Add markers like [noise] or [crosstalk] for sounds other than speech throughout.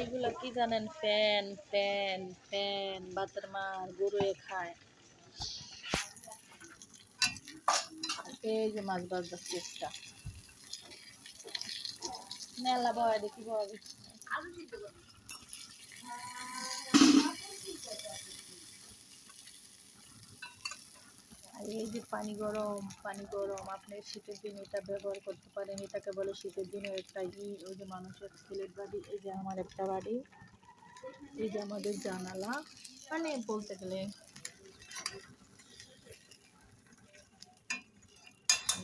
এগুলা কি জানেন? ফ্যান ফ্যান ফ্যান বাতের মার, গরুয়ে খায়। এই যে মাছ বাজার চেষ্টা। মেলা বয় দেখি বয়। এই যে পানি গরম পানি গরম, আপনি শীতের দিনে এটা ব্যবহার করতে পারেন। এটাকে বলে শীতের দিনে একটা ই, ওই যে মানুষের সিলেট বাড়ি, এই যে আমার একটা বাড়ি। এই যে আমাদের জানালা। মানে বলতে গেলে,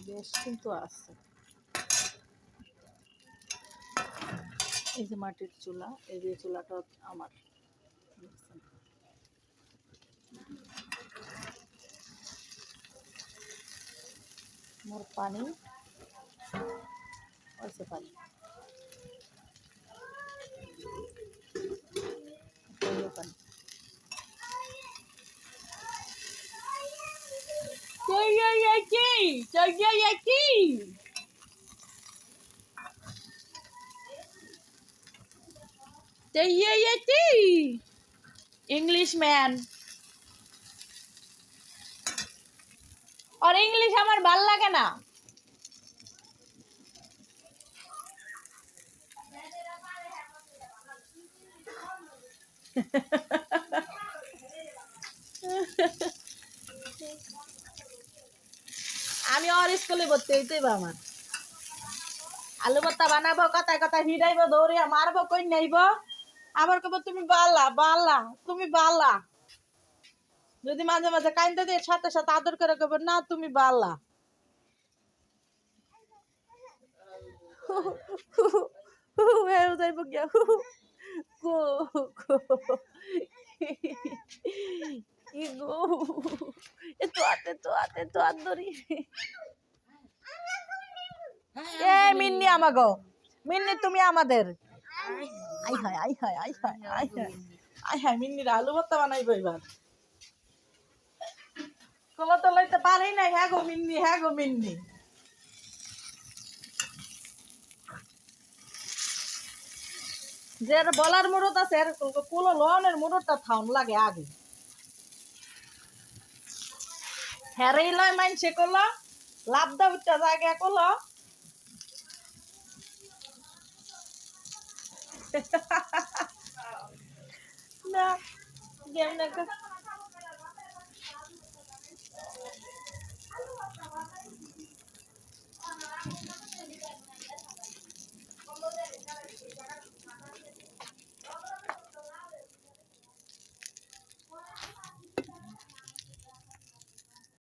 বেশ কিন্তু আছে। এই যে মাটির চুলা, এই যে চুলাটা আমার। দেখছেন? মোর পানি ওইসে পানি এই পানি Teriyaki! Teriyaki! Teriyaki! Englishman. আর ইংলিশ আমার ভালো লাগে না। আমি আর স্কুলে ভর্তি হইতেই আমার। আলু ভর্তা বানাবো, কথায় কথায় হিরাইবো দৌড়িয়া মারবো কই নাইব আবার কব তুমি বালা বালা, তুমি বালা। যদি মাঝে মাঝে কাইন্দা দিয়ে সাথে সাথে আদর করে কব না, তুমি বালা। আতে তো আতে তো আত এ মিন্নি আমাগো, মিন্নি তুমি আমাদের। আই হায় আই হায় আই হায় আই হায় আই হায়, মিন্নির আলু ভর্তা বানাইবো এবার। কলা তো লইতে পারি না হ্যাঁ গো মিন্নি হ্যাঁ গো মিন্নি। যে বলার মুরত আছে, এর কুলো লনের মুরতটা থাউন লাগে আগে। হ্যারেই লয় মানছে কলো, লাভ দা উচ্চা জায়গা কলো। [laughs] না কেমনে